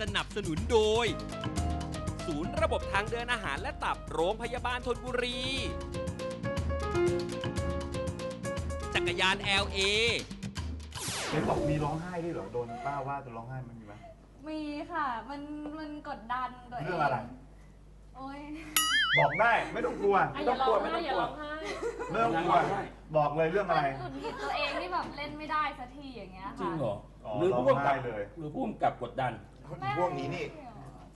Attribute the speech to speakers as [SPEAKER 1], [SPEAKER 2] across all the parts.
[SPEAKER 1] สนับสนุนโดย ศูนย์ระบบทางเดินอาหารและตับโรงพยาบาลทนบุรี จักรยาน LA
[SPEAKER 2] เห็นบอกมีร้องไห้ด้วยเหรอ โดนป้าว่าจนร้องไห้มันมีไหม
[SPEAKER 3] มีค่ะ มันมันกดดันตัวเอง
[SPEAKER 2] เรื่องอะไร
[SPEAKER 3] โอ้ย
[SPEAKER 2] บอกได้ไม่ต้องกลัว
[SPEAKER 4] อะ
[SPEAKER 2] ไม่
[SPEAKER 4] อ
[SPEAKER 2] ต้อย่า
[SPEAKER 4] ง
[SPEAKER 2] ก
[SPEAKER 4] ร้
[SPEAKER 2] ลั
[SPEAKER 4] อ
[SPEAKER 2] ว
[SPEAKER 4] ง
[SPEAKER 2] ไม่
[SPEAKER 4] ไห้
[SPEAKER 2] ต้อง
[SPEAKER 4] อย่าก
[SPEAKER 2] ลัว
[SPEAKER 4] ร้องไห้
[SPEAKER 2] ไม่ต้องกลัวบอกเลยเรื่องอะไร
[SPEAKER 3] หงุดหงิดตัวเองที่แบบเล่นไม่ได้สักทีอย่างเงี้ย
[SPEAKER 5] จริ
[SPEAKER 3] ค่ะ
[SPEAKER 5] งเหรอ
[SPEAKER 2] อ๋อ
[SPEAKER 5] หรือ
[SPEAKER 2] ร้อง
[SPEAKER 5] ผู้กำ
[SPEAKER 2] ไห้
[SPEAKER 5] กับ
[SPEAKER 2] เลย
[SPEAKER 5] หรือผู้กำกับกดดัน
[SPEAKER 6] พวกนี้นี่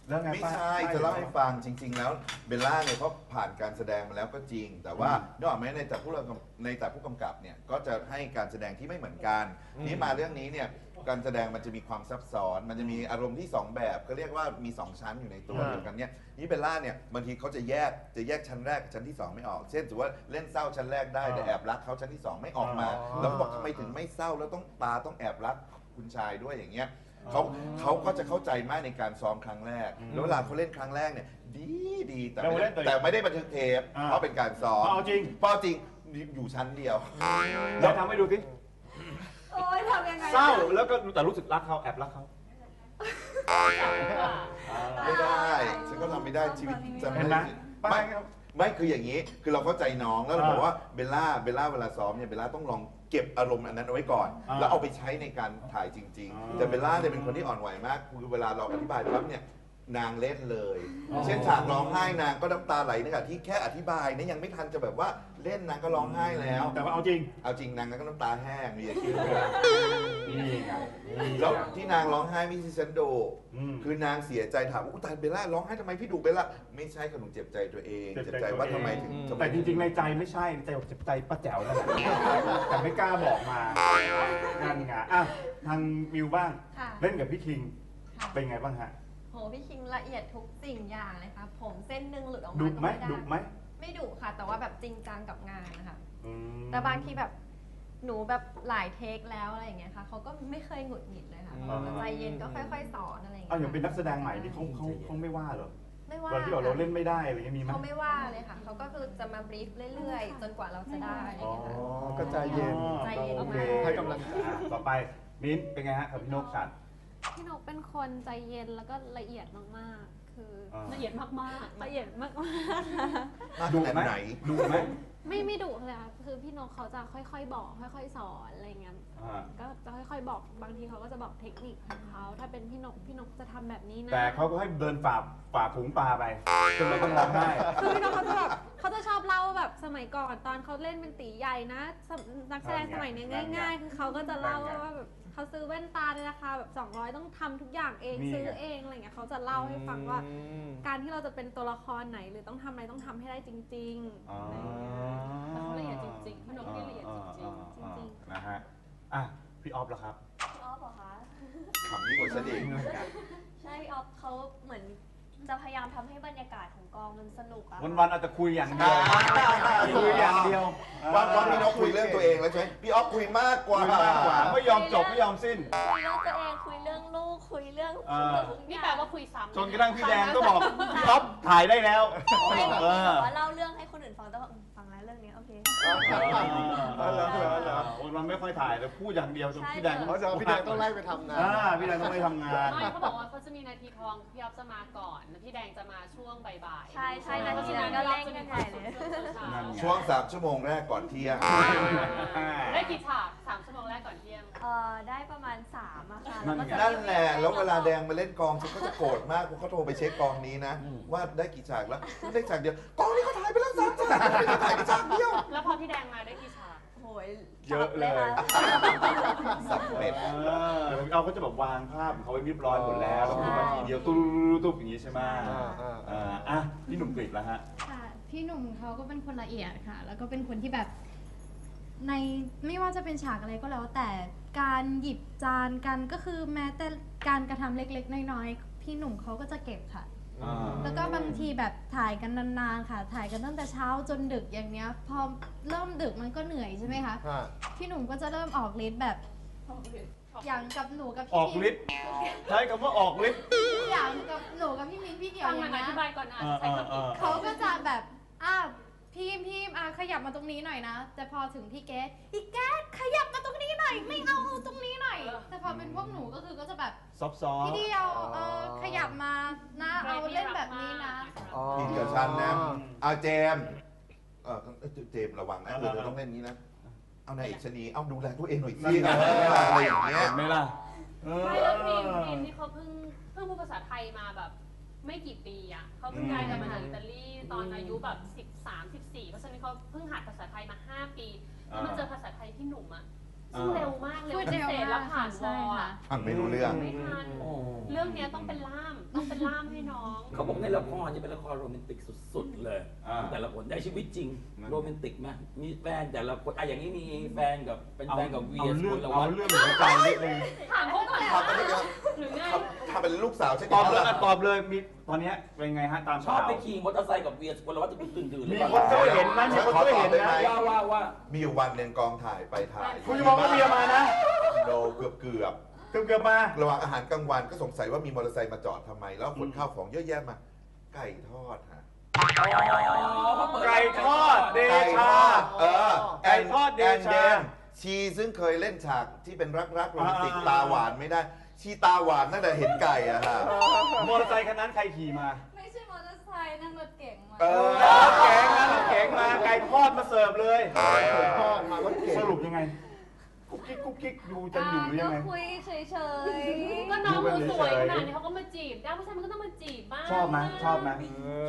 [SPEAKER 2] แล้วไง
[SPEAKER 6] ไม่
[SPEAKER 2] ป้า
[SPEAKER 6] ใช่จะเล่าให้ฟังจริง ๆ แล้วเบลล่าเนี่ยเขาผ่านการแสดงมาแล้วก็จริง แต่ว่า
[SPEAKER 2] อืม
[SPEAKER 6] นกออกไหมในแต่ผู้กำกับในแต่ผู้กำกับเนี่ยก็จะให้การแสดงที่ไม่เหมือนกัน นี่มาเรื่องนี้เนี่ยการแสดงมันจะมีความซับซ้อน มันจะมีอารมณ์ที่2แบบก็เรียกว่ามี2ชั้นอยู่ในตัว
[SPEAKER 2] อ่า
[SPEAKER 6] เดียวกันเนี่ยนี่เบลล่าเนี่ยบางทีเขาจะแยกจะแยกชั้นแรกกับชั้นที่2ไม่ออก เช่นถือว่าเล่นเศร้าชั้นแรกได้แต่แอบรักเขาชั้นที่2ไม่ออกมา
[SPEAKER 2] อ๋อ
[SPEAKER 6] แล้วก็บอกทำไมถึงไม่เศร้าแล้วต้องตาต้องแอบรักคุณชายด้วยอย่างเงี้ย เขาเขาก็จะเข้าใจมากในการซ้อมครั้งแรก
[SPEAKER 2] อืม
[SPEAKER 6] แล้วเวลาเขาเล่นครั้งแรกเนี่ย ดีดีแต่
[SPEAKER 2] แล้ว
[SPEAKER 6] ไม่
[SPEAKER 2] เล่
[SPEAKER 6] ได้
[SPEAKER 2] นตัว
[SPEAKER 6] แต่ไม่ได้บันทึกเทป
[SPEAKER 2] อ่า
[SPEAKER 6] เพราะเป็นการซ้อม
[SPEAKER 2] เอาจริง
[SPEAKER 6] เพราะจริงอยู่ชั้นเดียว
[SPEAKER 2] เราทำให้ดูสิ
[SPEAKER 3] โอ้ยทำยังไง
[SPEAKER 2] เศร้าแล้วก็แต่รู้สึกรักเขาแอบรักเขา
[SPEAKER 6] ไม่ได้ฉันก็ทำไม่ได้ชีวิตจะ
[SPEAKER 2] เห็นไหมป้า
[SPEAKER 6] ไม่ไม่คืออย่างนี้ คือเราเข้าใจน้องแล้วเรา
[SPEAKER 2] อ่า
[SPEAKER 6] บอกว่าเบลล่าเบลล่าเวลาซ้อมเนี่ยเบลล่าต้องลอง เก็บอารมณ์อันนั้นเอาไว้ก่อน
[SPEAKER 2] อ่า
[SPEAKER 6] แล้วเอาไปใช้ในการถ่ายจริง
[SPEAKER 2] อ่า
[SPEAKER 6] ๆ แต่เบลล่าเนี่ยเป็นคนที่อ่อนไหวมากคือเวลาเราอธิบายปั๊บเนี่ย นางเล่นเลยเช่นฉากร้องไห้นางก็น้ำตาไหลในขณะที่แค่อธิบายเนี่ยยังไม่ทันจะแบบว่าเล่นนางก็ร้องไห้แล้ว
[SPEAKER 2] แต่ว่าเอาจริง
[SPEAKER 6] เอาจริงนางก็น้ำตาแห้งมีอย่าคิด
[SPEAKER 2] นี่ไงนี่ไง
[SPEAKER 6] แล้วที่นางร้องไห้ไม่ใช่ฉันโด
[SPEAKER 2] อืม
[SPEAKER 6] คือนางเสียใจถามว่าอุยตายเบลล่าร้องไห้ทำไมพี่ดูเบลล่าไม่ใช่ขนมเจ็บใจตัวเอง
[SPEAKER 2] เจ็บ
[SPEAKER 6] เจ็บ
[SPEAKER 2] ใจ
[SPEAKER 6] ใจว่า
[SPEAKER 2] ตัว
[SPEAKER 6] ทำ
[SPEAKER 2] เอง
[SPEAKER 6] ไมถึงทำไม
[SPEAKER 2] แต่จริงๆ ในใจไม่ใช่ในใจบอกเจ็บใจป้าแจ๋วนั่นแหละแต่ไม่กล้าบอกมานั่นไงอะทางมิวบ้าง
[SPEAKER 7] ค่ะ
[SPEAKER 2] เล่นกับพี่คิง
[SPEAKER 7] ค่ะ
[SPEAKER 2] เป็นไงบ้างฮะ
[SPEAKER 7] โหพี่คิงละเอียดทุกสิ่งอย่างเลยค่ะผมเส้นหนึ่งหลุดออก
[SPEAKER 2] ดุ
[SPEAKER 7] มาก็
[SPEAKER 2] ไหม
[SPEAKER 7] ไม่ได้
[SPEAKER 2] ดุไหม
[SPEAKER 7] ไม่ดุค่ะ แต่ว่าแบบจริงจังกับงานนะคะ
[SPEAKER 2] อืม
[SPEAKER 7] แต่บางทีแบบหนูแบบหลายเทคแล้วอะไรอย่างเงี้ยค่ะเขาก็ไม่เคยหงุดหงิดเลยค่ะ
[SPEAKER 2] อ่า
[SPEAKER 7] เขาใจเย็นก็ค่อยๆ สอนอะไรอย่าง
[SPEAKER 2] เอา
[SPEAKER 7] เงี้ย
[SPEAKER 2] อย่างเป็นนักแสดงใหม่นี่เขาเขาเขาไม่ว่าเหรอ
[SPEAKER 7] ไม่ว่า
[SPEAKER 2] ตอนที่บอกเราเล่นไม่ได้อะไรเงี้ยมีไหม
[SPEAKER 7] เขาไม่ว่าเลยค่ะ เขาก็คือจะมาบรีฟเรื่อยๆ จนกว่าเราจะได้อะไรอย่างเงี้ยค่ะ
[SPEAKER 8] ก็ใจเย็น
[SPEAKER 7] ใจเย็น
[SPEAKER 2] โอเค
[SPEAKER 7] มาก
[SPEAKER 8] ให้กำลังใจ
[SPEAKER 2] อะต่อไปมิ้นท์เป็นไงฮะกับพี่นกชัด
[SPEAKER 4] พี่นกเป็นคนใจเย็นแล้วก็ละเอียดมากๆ คืออาละเอียดมากๆละเอียดมาก
[SPEAKER 6] มาก
[SPEAKER 2] ดุ
[SPEAKER 6] ขนาด
[SPEAKER 2] ไหม
[SPEAKER 6] ไหน
[SPEAKER 2] ดุไหม
[SPEAKER 4] ๆ ไม่ไม่ดุเลยค่ะคือพี่นกเขาจะค่อยๆ บอก ค่อย ๆ สอนอะไรเงี้ย
[SPEAKER 2] อ่า
[SPEAKER 4] ก็จะค่อยๆ บอก บางทีเขาก็จะบอกเทคนิคของเขา ถ้าเป็นพี่นก พี่นกจะทำแบบนี้นะ
[SPEAKER 2] แต่เขาก็ให้เดินฝ่าฝ่าฝูงปลาไปจนเราต้องร้องไห้
[SPEAKER 4] คือพี่นกเขาจะแบบเขาจะชอบเล่าแบบสมัยก่อนตอนเขาเล่นเป็นตีใหญ่นะสมนักแสดงสมัยเนี้ยง่าย ๆ คือเขาก็จะเล่าว่าแบบ เขาซื้อแว่นตาในราคาแบบ200 ต้องทำทุกอย่างเอง
[SPEAKER 2] นี่ไง
[SPEAKER 4] ซื้อเองอะไรเงี้ยเขาจะเล่าให้ฟังว่าการที่เราจะเป็นตัวละครไหนหรือต้องทำอะไรต้องทำให้ได้จริง
[SPEAKER 2] อ๋อ
[SPEAKER 4] แต่เขาละเอียดจริงๆพี่นกนี่ละเอียดจริงๆ
[SPEAKER 2] อ่า
[SPEAKER 4] จริง
[SPEAKER 2] ๆ นะฮะ อะ พี่ออฟแล้วครับ
[SPEAKER 3] พี่ออฟเหรอคะ
[SPEAKER 6] ขำยิ่งกว่าฉันอีก
[SPEAKER 3] ใช่พี่ออฟเขาเหมือน จะพยายามทำให้บรรยากาศของกองมันสนุกอะ
[SPEAKER 2] วันวันๆอาจจะคุยอย่างเดียว
[SPEAKER 6] อ่า
[SPEAKER 2] คุยอย่างเดียว
[SPEAKER 6] ว่าว่าพี่นกคุยเรื่องตัวเองแล้วใช่ไหมพี่ออฟคุยมากก
[SPEAKER 2] คุ
[SPEAKER 6] ว่า
[SPEAKER 2] ยมากกว่าไม่ยอมจบไม่ยอมสิ้น
[SPEAKER 3] คุยเรื่องตัวเองคุยเรื่องลูกคุยเรื่อง
[SPEAKER 2] อ่า
[SPEAKER 3] ทุกอย่ง
[SPEAKER 4] นี่แปลว่าคุยซ้ำ
[SPEAKER 2] จนกระทั่งพี่แดงก็บอกพี่ออฟถ่ายได้แล้ว
[SPEAKER 3] ไม่แบบ
[SPEAKER 2] เออ
[SPEAKER 3] แบบว่าเล่าเรื่องให้คนอื่นฟัง นี้โอเค
[SPEAKER 2] เออวันวันไม่ค่อยถ่ายแต่พูดอย่างเดียวจนพี่แดง
[SPEAKER 8] เพราะฉะนั้นพี่แดงต้องไล่ไปทำงาน
[SPEAKER 2] อ่าพี่แดงต้องไปทำงาน
[SPEAKER 4] ไม่เขาบอกว่าเขาจะมีนาทีทองพี่ออฟจะมาก่อนแล้วพี่แดงจะมาช่วงบ่ายๆ
[SPEAKER 3] ใช่ใช่
[SPEAKER 4] เพราะฉะนั้น
[SPEAKER 3] นาทีนั้นก็
[SPEAKER 4] พี่ออฟจะมี
[SPEAKER 3] เล่น
[SPEAKER 4] ค
[SPEAKER 3] กั
[SPEAKER 4] วาม
[SPEAKER 3] น
[SPEAKER 4] สุ
[SPEAKER 3] ใหญ่
[SPEAKER 4] ข
[SPEAKER 3] เลย
[SPEAKER 4] ช่วงเช้า
[SPEAKER 2] นั่นไง
[SPEAKER 6] ช่วงสามชั่วโมงแรกก่อนเที่ยง
[SPEAKER 4] ได้กี่ฉากสามชั่วโมงแรกก่ อนเที่ยง
[SPEAKER 3] เออได้ประมาณ3อะค่ะ
[SPEAKER 2] นั่
[SPEAKER 3] แล้ว
[SPEAKER 2] น
[SPEAKER 3] ก็
[SPEAKER 2] ไง
[SPEAKER 3] จะ
[SPEAKER 6] นั่นแหละ แล้วเวลาแดงมาเล่นกองฉันก็จะโกรธมากเพราะเขาโทรไปเช็คกองนี้นะว่าได้กี่ฉากแล้วได้ฉากเดียว กองนี้เขาถ่ายไปแล้วสามฉากทำไมเขาถ่ายไปฉากเดียว
[SPEAKER 4] แล้วพอพี่แดงมาได้กี่ฉาก
[SPEAKER 3] โหย
[SPEAKER 2] เยอะเลย
[SPEAKER 3] ค่ะ
[SPEAKER 6] สับเป็ด
[SPEAKER 2] เออเราก็จะแบบวางภาพของเขาไว้เรียบร้อยหมดแล้วแล้วพูดมาทีเดียวตุ๊บตุ๊บอย่างนี้ใช่ไหม
[SPEAKER 8] อ่าอ่า
[SPEAKER 2] อ่า อะพี่หนุ่มกริบแล้วฮะ
[SPEAKER 9] ค่ะพี่หนุ่มเขาก็เป็นคนละเอียดค่ะ แล้วก็เป็นคนที่แบบ ในไม่ว่าจะเป็นฉากอะไรก็แล้วแต่การหยิบจานกันก็คือแม้แต่การกระทำเล็กๆ น้อยๆ พี่หนุ่มเขาก็จะเก็บค่ะ
[SPEAKER 2] อ่า
[SPEAKER 9] แล้วก็บางทีแบบถ่ายกันนานๆค่ะ ถ่ายกันตั้งแต่เช้าจนดึกอย่างเนี้ย พอเริ่มดึกมันก็เหนื่อยใช่ไหมคะ
[SPEAKER 8] ฮะ
[SPEAKER 9] พี่หนุ่มก็จะเริ่มออกฤทธิ์แบบอย่างกับหนูกับ
[SPEAKER 2] อ
[SPEAKER 9] พี่
[SPEAKER 2] อกฤทธิ์ ใช้คำว่าออกฤทธิ์
[SPEAKER 9] อย่างกับหนูกับพี่มิ้นพี่เดียว
[SPEAKER 4] ฟัง
[SPEAKER 9] อ
[SPEAKER 4] มา
[SPEAKER 9] ย่าง
[SPEAKER 4] อ
[SPEAKER 9] เงี้ย
[SPEAKER 4] ธิบายก่อนนะ
[SPEAKER 2] อ่า
[SPEAKER 4] ใช้คำผิด
[SPEAKER 2] อ่า
[SPEAKER 9] เขาก็จะแบบอะ พีมพีมอะขยับมาตรงนี้หน่อยนะ แต่พอถึงพี่เกดอีกแกดขยับมาตรงนี้หน่อย ไม่เอาเอาตรงนี้หน่อย แต่พอเป็นพวกหนูก็คือก็จะแบบ
[SPEAKER 2] ซอฟต์ๆ
[SPEAKER 9] พี่เดียวเออขยับมานะเอาเล่นแบบนี้นะ
[SPEAKER 8] อ๋อ
[SPEAKER 6] กินกับฉันนะ เอาเจมส์เออเจมส์ระวังนะเออเธอต้องเล่นนี้นะ เอานายเอกชนีเอาดูแลตัวเองหน่อยสิอะไรอย่างเงี้ย
[SPEAKER 2] เห็นไหมล่ะเออ
[SPEAKER 5] ไม่แล้วพีมพีมนี่เขาเพิ่งเพิ่งพูดภาษาไทยมาแบบ ไม่กี่ปีอะเขาเพิ่งย้ายกลับมาจากอิตาลีตอนอายุแบบ 13 14 เพราะฉะนั้นเขาเพิ่งหัดภาษาไทยมา 5 ปี แล้วมาเจอภาษาไทยที่หนุ่มอะซึ่งเร็วมากเร็ว
[SPEAKER 9] พูด
[SPEAKER 5] พิ
[SPEAKER 9] เร็ว
[SPEAKER 5] เศษ
[SPEAKER 9] มา
[SPEAKER 5] แล้ว
[SPEAKER 9] ก
[SPEAKER 5] ผ่านว
[SPEAKER 9] ใช่
[SPEAKER 5] อ
[SPEAKER 9] ค่ะ
[SPEAKER 5] อะ
[SPEAKER 6] ฟังไม่รู้เรื่อง
[SPEAKER 5] ไม่ทัน เรื่องเนี้ยต้องเป็นล่ามต้องเป็นล่ามให้น้อง
[SPEAKER 10] เขาบอกในละครจะเป็นละครโรแมนติกสุดๆเลย
[SPEAKER 2] อ่า
[SPEAKER 10] แต่ละคนในชีวิตจริง
[SPEAKER 2] นั่น
[SPEAKER 10] โรแมนติกไหมมีแฟนแต่ละคนอะอย่างนี้มีแฟนกับเป็น
[SPEAKER 2] เอา
[SPEAKER 10] แฟนกับเวี
[SPEAKER 2] เอา
[SPEAKER 10] ยส
[SPEAKER 2] เรื่อง
[SPEAKER 10] กุล
[SPEAKER 2] เอา
[SPEAKER 10] วัฒน์
[SPEAKER 2] เรื่องหัวใจนิดนึง
[SPEAKER 5] ถามเขาก่อน
[SPEAKER 6] ทำไปได้ยัง
[SPEAKER 5] หรือไง
[SPEAKER 6] ทำเป็นลูกสาวฉัน
[SPEAKER 2] ตอบเลย
[SPEAKER 6] ย่าง
[SPEAKER 2] อะ
[SPEAKER 6] นั้น
[SPEAKER 2] ตอบเลยมีตอนเนี้ยเป็นไงฮะตาม
[SPEAKER 10] ชอบ
[SPEAKER 2] ข่าว
[SPEAKER 10] ไปขี่มอเตอร์ไซค์กับเวียสกุลวัฒน์ตื่นตื่นๆหรือ
[SPEAKER 2] มี
[SPEAKER 10] เปล่า
[SPEAKER 2] คนเคยเห็นนะมีคนเคยเห็นนะ
[SPEAKER 10] ว่าว่าว่า
[SPEAKER 6] มีอยู่วันหนึ่งกองถ่ายไปถ่าย
[SPEAKER 2] คุณจะบอกว่าเมียมานะ
[SPEAKER 6] โดเกือบเกือบ
[SPEAKER 2] เกือบเกือบๆมา
[SPEAKER 6] ๆระหว่างอาหารกลางวันก็สงสัยว่ามีมอเตอร์ไซค์มาจอดทำไม แล้วขนข้าวของเยอะแยะมา ไก่ทอดฮะ
[SPEAKER 2] ไก่ทอดเด
[SPEAKER 6] ไก่ท
[SPEAKER 2] ชา
[SPEAKER 6] อดเออ
[SPEAKER 2] ไก่ทอดเดชา
[SPEAKER 6] แอนชีซึ่งเคยเล่นฉากที่เป็นรักรักๆโรแมนติก
[SPEAKER 2] อ่า
[SPEAKER 6] ตาหวานไม่ได้ ชีตาหวานตั้งแต่เห็นไก่อะฮะ
[SPEAKER 2] มอเตอร์ไซค์คันนั้นใครขี่มา
[SPEAKER 9] ไม่ใช่มอเตอร์ไซค์นั่งรถเก๋งมา
[SPEAKER 6] เออ
[SPEAKER 2] รถเก๋งนะรถเก๋งมาไก่ทอดมาเสิร์ฟเลย
[SPEAKER 8] ทอดมารถเก่ง
[SPEAKER 2] สรุปยังไง กุ๊กกิ๊กกุ๊กกิ๊กดูจะอยู่หรือ
[SPEAKER 4] ก็
[SPEAKER 2] ยังไง
[SPEAKER 4] คุยเฉย
[SPEAKER 5] ก็น้องมือสวยขนาดนี้เขาก็มาจีบได้ผู้ชายมันก็ต้องมาจีบบ้าง
[SPEAKER 2] ชอบไหมชอบไหม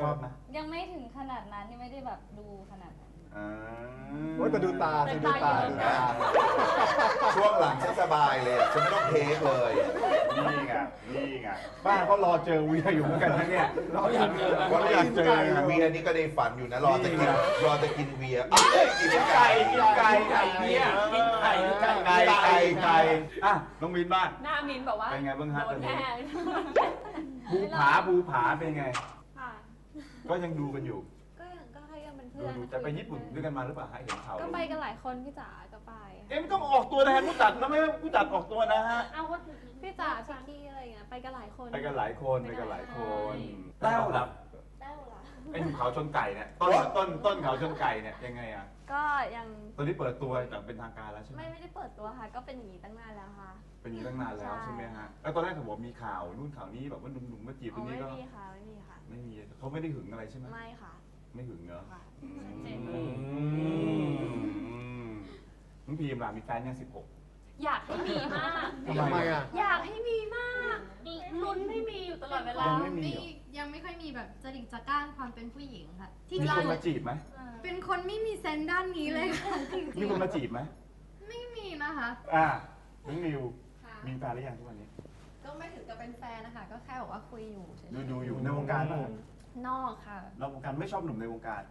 [SPEAKER 2] ชอบไหม
[SPEAKER 9] ๆยังไม่ถึงขนาดนั้นยังไม่ได้แบบดูขนาดนั้น
[SPEAKER 2] อ่า
[SPEAKER 8] โอ้ยแต่ดูตาสิดูตาดูตา
[SPEAKER 6] ช่วงหลังฉันสบายเลยอะฉันไม่ต้องเทคเลย
[SPEAKER 2] นี่ไงนี่ไงบ้านเขารอเจอเวียอยู่เหมือนกันนะเนี่ย
[SPEAKER 10] เราอยากเจอ
[SPEAKER 2] เขาอยากเจอ
[SPEAKER 6] เวียนี่ก็ได้ฝันอยู่นะรอจะกิน
[SPEAKER 2] นี่ไง
[SPEAKER 6] รอจะกินเวียเอ้ยกิน
[SPEAKER 2] กิน
[SPEAKER 6] ไก่
[SPEAKER 2] ไก่กินไก่
[SPEAKER 10] ไก่เนี่ยกินไก่หรือไก่
[SPEAKER 2] ไก่ไก่ไก่อะน้องมินบ้าง
[SPEAKER 5] หน้ามินแบบว่า
[SPEAKER 2] เป็นไงบ้างฮะ
[SPEAKER 5] โดนแน่
[SPEAKER 2] ภูผาภูผาเป็นไง
[SPEAKER 4] ๆค่ะ
[SPEAKER 2] ก็ยังดูกันอยู่
[SPEAKER 4] ก็ยังก็ยัง เป็น
[SPEAKER 2] ดู
[SPEAKER 4] เพื่อน
[SPEAKER 2] ดูจะไปญี่ปุ่นด้วยกันมาหรือเปล่าฮะเห็นข่าว
[SPEAKER 4] ก็ไปกันหลายคนพี่จ๋าก็ไป
[SPEAKER 2] เอ็มต้องออกตัวแทนผู้จัดนะไม่ให้ผู้จัดออกตัวนะฮะ
[SPEAKER 5] เอาว่า
[SPEAKER 4] พี่จ๋าพี่กี้อะไรอย่างเงี้ยไปกันหลายคน
[SPEAKER 2] ไปกันหลายคนไปกันหลายคน
[SPEAKER 10] แต้วล่ะ
[SPEAKER 3] ได้หรอ
[SPEAKER 2] ไอ้หนุ่มเขาชนไก่เนี่ยต้นต้นต้นเขาชนไก่เนี่ยยังไงอะ
[SPEAKER 3] ก็ยัง
[SPEAKER 2] ตอนนี้เปิดตัวแบบเป็นทางการแล้วใช่ไหม
[SPEAKER 3] ไม่ไม่ได้เปิดตัวค่ะ ก็เป็นอย่างนี้ตั้งนานแล้วค่ะ
[SPEAKER 2] เป็นอย่างนี้ตั้งนานแล้ว
[SPEAKER 3] ใช่
[SPEAKER 2] ใช่ไหมฮะแล้วตอนแรกผมบอกมีข่าวนู่นข่าวนี้แบบว่าหนุ่มๆมาจีบ
[SPEAKER 3] อ๋
[SPEAKER 2] ตั
[SPEAKER 3] อ
[SPEAKER 2] วนี้
[SPEAKER 3] ไม่
[SPEAKER 2] ก็
[SPEAKER 3] มีค่ะไม่มีค่ะ
[SPEAKER 2] ไม่มีเขาไม่ได้หึงอะไรใช่ไหม
[SPEAKER 3] ไม่ค่ะ
[SPEAKER 2] ไม่หึงเนอะ
[SPEAKER 3] ค่ะ
[SPEAKER 2] อืมน้องพีมล่ะมีแฟนยังสิบหก
[SPEAKER 5] อยากให้มีมาก
[SPEAKER 2] ทำ
[SPEAKER 8] ทำ
[SPEAKER 2] ไม
[SPEAKER 8] ไมอะ
[SPEAKER 5] อยากให้มีมากลุ้นให้มีอยู่ตลอดเวลา
[SPEAKER 2] ยังไม่มีเหรอ
[SPEAKER 9] ยังไม่ค่อยมีแบบจริตจักร้านความเป็นผู้หญิงค่ะ ที่
[SPEAKER 2] มี
[SPEAKER 9] เรา
[SPEAKER 2] คนมาจีบไหม
[SPEAKER 9] เป็นคนไม่มีเซนส์ด้านนี้เลยค่ะจริง
[SPEAKER 2] มีคนมาจีบไหม
[SPEAKER 9] ๆไม่มีนะคะ
[SPEAKER 2] อ่าน้องนิวมีแฟนหรือยังทุกวันนี้
[SPEAKER 7] ก็ไม่ถึงกับเป็นแฟนนะคะ ก็แค่บอกว่าคุยอยู่เฉย
[SPEAKER 2] ดูดูอยู่ในวงการป่ะ
[SPEAKER 7] ๆ นอกค่ะ
[SPEAKER 2] นอกวงการไม่ชอบหนุ่มในวงการ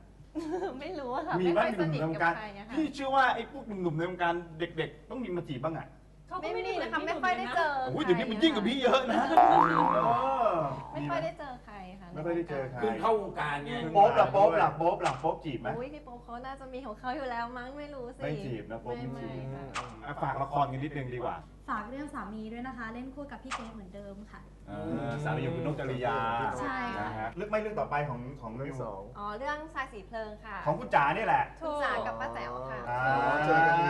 [SPEAKER 7] ไม่รู้อะค่ะ
[SPEAKER 2] มี
[SPEAKER 7] ไม่
[SPEAKER 2] บ้า
[SPEAKER 7] ค่
[SPEAKER 2] ง
[SPEAKER 7] อย
[SPEAKER 2] ห
[SPEAKER 7] ส
[SPEAKER 2] นุ่ม
[SPEAKER 7] นิท
[SPEAKER 2] ในวง
[SPEAKER 7] กั
[SPEAKER 2] กา
[SPEAKER 7] บ
[SPEAKER 2] ร
[SPEAKER 7] ใครอะค่ะ
[SPEAKER 2] พี่เชื่อว่าไอ้พวกหนุ่มๆในวงการเด็ก ๆ ต้องมีมาจีบบ้างอะ
[SPEAKER 5] เขาก็
[SPEAKER 7] ไม่
[SPEAKER 5] ไม่
[SPEAKER 7] มี
[SPEAKER 5] ได้
[SPEAKER 7] นะคะไม่ค่อยได้เจอ
[SPEAKER 2] โอ้ย
[SPEAKER 7] ใคร
[SPEAKER 2] เดี๋ยวนี้มันยิ่งกว่าพี่เยอะนะเออ
[SPEAKER 7] ไม่ค่อยได้เจอใคร ค่ะ
[SPEAKER 2] ไม่ค่อยได้เจอใคร
[SPEAKER 10] เพิ่งเข้าวงการไง
[SPEAKER 2] โป๊บล่ะโป๊บล่ะโป๊บล่ะโป๊บจีบไหม
[SPEAKER 7] อุ้ยพี่โป๊ปเขาน่าจะมีของเขาอยู่แล้วมั้งไม่รู้สิ
[SPEAKER 2] ไม่จีบนะโป๊บไม่
[SPEAKER 7] ไม่
[SPEAKER 2] จีบ
[SPEAKER 7] ค่ะ
[SPEAKER 2] อะฝากละครกันนิดนึงดีกว่า
[SPEAKER 9] ฝากเรื่องสามีด้วยนะคะ เล่นคู่กับพี่เกเหมือนเดิมค่ะ
[SPEAKER 2] เออสามีของคุณนกจริยา
[SPEAKER 9] ใช่ค่ะ
[SPEAKER 2] นะฮะเรื่องไม่เรื่องต่อไปของของ
[SPEAKER 8] เรื่อง
[SPEAKER 2] นิว
[SPEAKER 8] สอง
[SPEAKER 7] อ๋อ เรื่องทรายสีเพลิงค่ะ
[SPEAKER 2] ของคุณจ๋านี่แหละ
[SPEAKER 7] คุณจ๋ากับป้าแจ๋วค่ะ
[SPEAKER 2] อ่า
[SPEAKER 8] เจอกันดี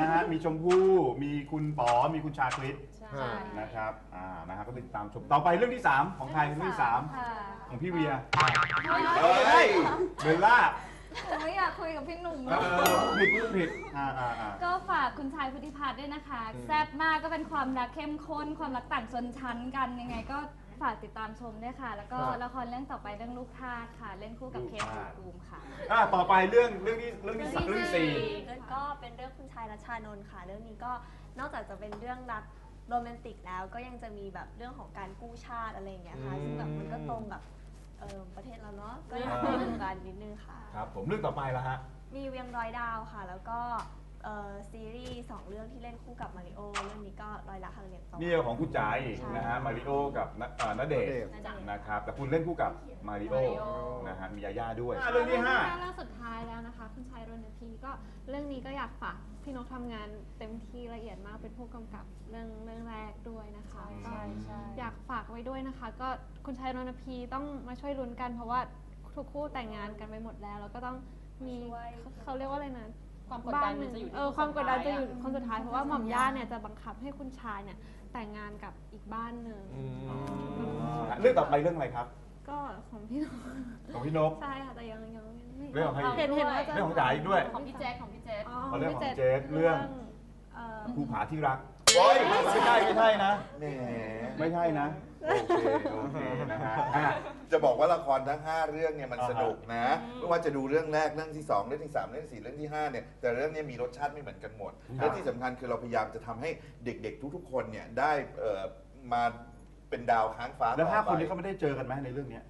[SPEAKER 2] นะฮะมีชมพู่มีคุณป๋อมีคุณชาคริต
[SPEAKER 7] ใช่
[SPEAKER 2] นะครับ อ่านะครับก็ติดตามชม ต่อไปเรื่องที่ 3 ของใครเรื่องที่
[SPEAKER 3] ค่ะ
[SPEAKER 2] 3 ของพี่เวีย
[SPEAKER 6] เฮ้ย
[SPEAKER 2] เบลล่า
[SPEAKER 4] หนูไม่อยากคุยกับพี่หนุ่ม
[SPEAKER 2] เออผิดพูดผิดอ่าอ่าอ่า
[SPEAKER 4] ก็ฝากคุณชายพุทธิพัฒน์ด้วยนะคะแซ่บมากก็เป็นความรักเข้มข้น ความรักต่างชนชั้นกันยังไงก็ฝากติดตามชมด้วยค่ะ แล้วก็
[SPEAKER 2] ครับ
[SPEAKER 4] ละครเรื่องต่อไปเรื่องลูกทาสค่ะ เล่นคู่กับ
[SPEAKER 2] ลูก
[SPEAKER 4] เคน
[SPEAKER 2] ทาส
[SPEAKER 4] ภูมิค่ะ
[SPEAKER 2] อ่าต่อไปเรื่องเรื่องที่เรื่องที่สามเรื่องที่สี่
[SPEAKER 3] เรื่องก็เป็นเรื่องคุณชายรัชชานนท์ค่ะ เรื่องนี้ก็นอกจากจะเป็นเรื่องรัก โรแมนติกแล้วก็ยังจะมีแบบเรื่องของการกู้ชาติอะไรอย่างเงี้ยค่ะ ซึ่งแบบมันก็ตรงกับเอ่อประเทศเราเนาะก็อยากให้ดูกันนิดนึงค่ะ
[SPEAKER 2] ครับผมเรื่องต่อไปแล้วฮะ
[SPEAKER 3] มีเวียงร้อยดาวค่ะ แล้วก็ เอ่อซีรีส์สองเรื่องที่เล่นคู่กับมาริโอเรื่องนี้ก็ร้อยละครั้งเรียนต่อ
[SPEAKER 2] นี่ของคุณจ๋าอีกนะฮะมาริโอกับณอ่าณเดชน์
[SPEAKER 3] ณเดชน์
[SPEAKER 2] นะครับแต่คุณเล่นคู่กับมาริโอ
[SPEAKER 5] มาริโอ
[SPEAKER 2] นะฮะมียาย่าด้วยเรื่องที่ห้า
[SPEAKER 4] เรื่องสุดท้ายแล้วนะคะ คุณชายรณพีก็เรื่องนี้ก็อยากฝากพี่นกทำงานเต็มที่ละเอียดมากเป็นผู้กำกับเรื่องเรื่องแรกด้วยนะคะ
[SPEAKER 3] ใช่ใช่
[SPEAKER 4] อยากฝากไว้ด้วยนะคะ ก็คุณชายรณพีต้องมาช่วยลุ้นกันเพราะว่าทุกคู่แต่งงานกันไปหมดแล้ว แล้วก็ต้องมีเขาเขาเรียกว่าอะไรนะ
[SPEAKER 5] ความกดดั
[SPEAKER 4] บ้านนห
[SPEAKER 5] มั
[SPEAKER 4] นึ่
[SPEAKER 5] น
[SPEAKER 4] ง
[SPEAKER 5] จะอยู่ที่
[SPEAKER 4] เออความกดดันจะอยู่
[SPEAKER 5] สุดท้าย
[SPEAKER 4] คนสุดท้ายเพราะว่าหม่อมย่าเนี่ยจะบังคับให้คุณชายเนี่ยแต่งงานกับอีกบ้านหนึ่ง
[SPEAKER 2] เรื่องต่อไปเรื่องอะไรครับ
[SPEAKER 4] ก็ของพี่น้อง
[SPEAKER 2] ของพี่นก
[SPEAKER 4] ใช่ค่ะแต่ยังยังไม่
[SPEAKER 2] เรื่องของใคร
[SPEAKER 4] เห็นเห็นว่าจะ
[SPEAKER 2] เรื่องของจ๋าอีกด้วย
[SPEAKER 5] ของพี่แจ๊คของพี่แจ๊ค
[SPEAKER 4] อ๋อ
[SPEAKER 2] เอาเรื่องของ
[SPEAKER 4] พี่
[SPEAKER 2] เจสเรื่อง
[SPEAKER 4] เอ่อ
[SPEAKER 2] ภูผาที่รักโอ้ยไม่ใช่ไม่ใช่นะ
[SPEAKER 6] แหม
[SPEAKER 2] ไม่ใช่นะ โอเคโอเคนะฮะอะ
[SPEAKER 6] จะบอกว่าละครทั้ง 5 เรื่องเนี่ยมันสนุกนะไม่ว่าจะดูเรื่องแรกเรื่องที่ 2 เรื่องที่ 3 เรื่องที่ 4 เรื่องที่ 5 เนี่ยแต่เรื่องเนี้มีรสชาติไม่เหมือนกันหมด และที่สำคัญคือเราพยายามจะทำให้เด็กๆ ทุกๆ คนเนี่ยได้เอ่อมาเป็นดาวค้างฟ้า
[SPEAKER 2] แล้วห้า
[SPEAKER 6] ต่อ
[SPEAKER 2] คน
[SPEAKER 6] ไป
[SPEAKER 2] นี้เขาไม่ได้เจอกันไหมในเรื่องเนี้ย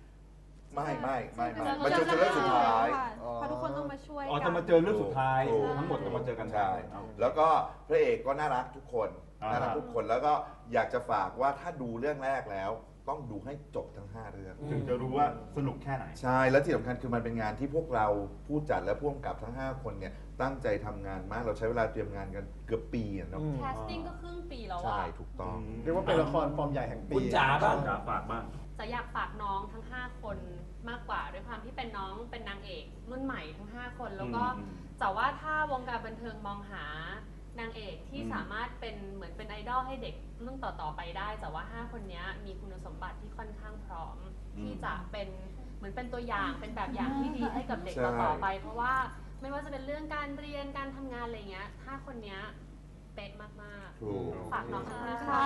[SPEAKER 6] ไม่ไม่ไม่ไม่
[SPEAKER 4] จะ
[SPEAKER 6] มันจะเรื่องสุดท้าย
[SPEAKER 4] ค่ะเพราะทุกคนต้องมาช่วย
[SPEAKER 2] อ๋อ
[SPEAKER 4] กั
[SPEAKER 2] จะ
[SPEAKER 4] น
[SPEAKER 2] มาเจอเรื่องสุดท้าย
[SPEAKER 6] ถูก
[SPEAKER 2] ทั้งหมดจะมาเจอกัน
[SPEAKER 6] ใช่
[SPEAKER 2] เอา
[SPEAKER 6] แล้วก็พระเอกก็น่ารักทุกคน
[SPEAKER 2] อ่า
[SPEAKER 6] น่ารักทุกคนแล้วก็อยากจะฝากว่าถ้าดูเรื่องแรกแล้ว ต้องดูให้จบทั้ง 5 เรื่อง
[SPEAKER 2] ถึงจะรู้ว่าสนุกแค่ไหน
[SPEAKER 6] ใช่ และที่สำคัญคือมันเป็นงานที่พวกเราผู้จัดและผู้กำกับทั้ง 5 คนเนี่ยตั้งใจทำงานมากเราใช้เวลาเตรียมงานกันเกือบปีอะเนาะ
[SPEAKER 5] แคสติ้งก็ครึ่งปีแล้ว
[SPEAKER 6] ใช่
[SPEAKER 5] อะ
[SPEAKER 6] ถูกต้อง
[SPEAKER 8] เรียกว่าเป็นละครฟอร์มใหญ่แห่งปี
[SPEAKER 10] คุณจ๋าบ้าง
[SPEAKER 2] จ๋าฝากบ้าง
[SPEAKER 5] จะอยากฝากน้องทั้ง 5 คนมากกว่าด้วยความที่เป็นน้องเป็นนางเอกรุ่นใหม่ทั้ง 5 คนแล้วก็
[SPEAKER 2] อืม
[SPEAKER 5] แต่ว่าถ้าวงการบันเทิงมองหา นางเอกที่
[SPEAKER 2] อืม
[SPEAKER 5] สามารถเป็นเหมือนเป็นไอดอลให้เด็กรุ่นต่อๆไปได้ แต่ว่า 5 คนเนี้ยมีคุณสมบัติที่ค่อนข้างพร้อม ที่จะเป็นเหมือนเป็นตัวอย่างเป็นแบบอย่างที่ดีให้กับเด็ก
[SPEAKER 6] ใช่
[SPEAKER 5] ต่อๆไป เพราะว่าไม่ว่าจะเป็นเรื่องการเรียนการทำงานอะไรเงี้ยห้าคนเนี้ยเป๊ะมาก
[SPEAKER 6] ถูก
[SPEAKER 5] ๆฝากน้องทั้งห้าคน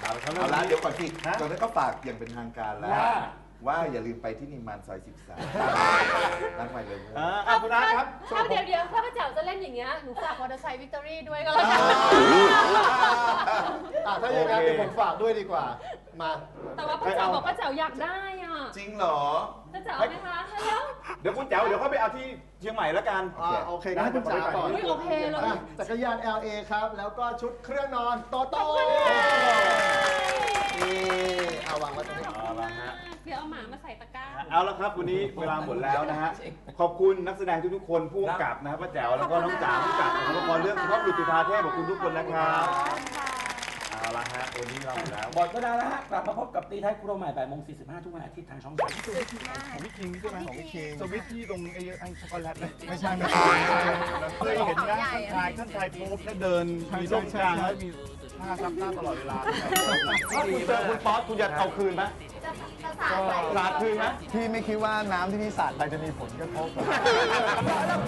[SPEAKER 2] เอาละครับ
[SPEAKER 6] เอาละเดี๋ยวก่อนที่
[SPEAKER 2] ฮะ
[SPEAKER 6] ตอนนี้นก็ฝากอย่างเป็นทางการแล้ว
[SPEAKER 10] ว่า
[SPEAKER 6] ว่าอย่าลืมไปที่นิมมานซอย 13ร้านใหม่เลย
[SPEAKER 2] อ่าอะคุณอาร์ตครับ
[SPEAKER 5] ถ้าเดี๋ยวเดี๋ยวถ้าป้าแจ๋วจะเล่นอย่างเงี้ยหนูฝากมอเตอร์ไซค์วิกตอรี่ด้วยก็แล้วกัน
[SPEAKER 8] อะถ้าอย่างนั้น
[SPEAKER 2] โอเค
[SPEAKER 8] เดี๋ยวผมฝากด้วยดีกว่า มา
[SPEAKER 5] แต่ว่าป้าแจ๋วบอกป้าแจ๋วอยากได้อะ
[SPEAKER 6] จริงเหรอ
[SPEAKER 5] ป้าแจ๋วเอาไหมคะแล้ว
[SPEAKER 2] เดี๋ยวคุณแจ๋วเดี๋ยวเขาไปเอาที่เชียงใหม่แล้วกัน
[SPEAKER 8] อ่าโอเคงั้นคุณจ๋าก่อน
[SPEAKER 5] อุ้ยโอเคเลย
[SPEAKER 8] อะจักรยาน LA ครับ แล้วก็ชุดเครื่องนอนโตโต้นี่เอาวางไว้ตรงนี้
[SPEAKER 2] เอาละฮะ
[SPEAKER 5] เดี๋ยวเอาหมามาใส่ตะกร้า
[SPEAKER 2] เอาละครับวันนี้เวลาหมดแล้วนะฮะขอบคุณนักแสดงทุกๆคนผู้กำกับนะครับป้าแจ๋วแล้วก็น้องจ๋าผู้กำกับของละครเรื่องสุภาพบุรุษจุฑาเทพขอบคุณทุกคนนะครับเอาละฮะวันนี้เราหมดแล้ว
[SPEAKER 10] หมดเวลาแล้วฮะกลับมาพบกับตีท้ายครัวใหม่บ่ายโมง45ทุกวันอาทิตย์ทางช่องสาม
[SPEAKER 8] ของพี่คิงใช่ไหมของพี่คิง
[SPEAKER 2] สวิตช์ที่ตรงไอ้ไอ้ช็อกโกแลตเลย
[SPEAKER 8] ไม่ใช่ไม่ใช่
[SPEAKER 2] เคยเห็นนะท่านชายท่านชายโป๊บแล้วเดินมีร่มกลางแล้วมีผ้าซับหน้าตลอดเวลา ถ้าคุณเจอคุณป๊อตคุณจะเอาคืนไหม สาดคืนไหม
[SPEAKER 8] พี่ไม่คิดว่าน้ำที่พี่สาดไปจะมีผลกระทบกับ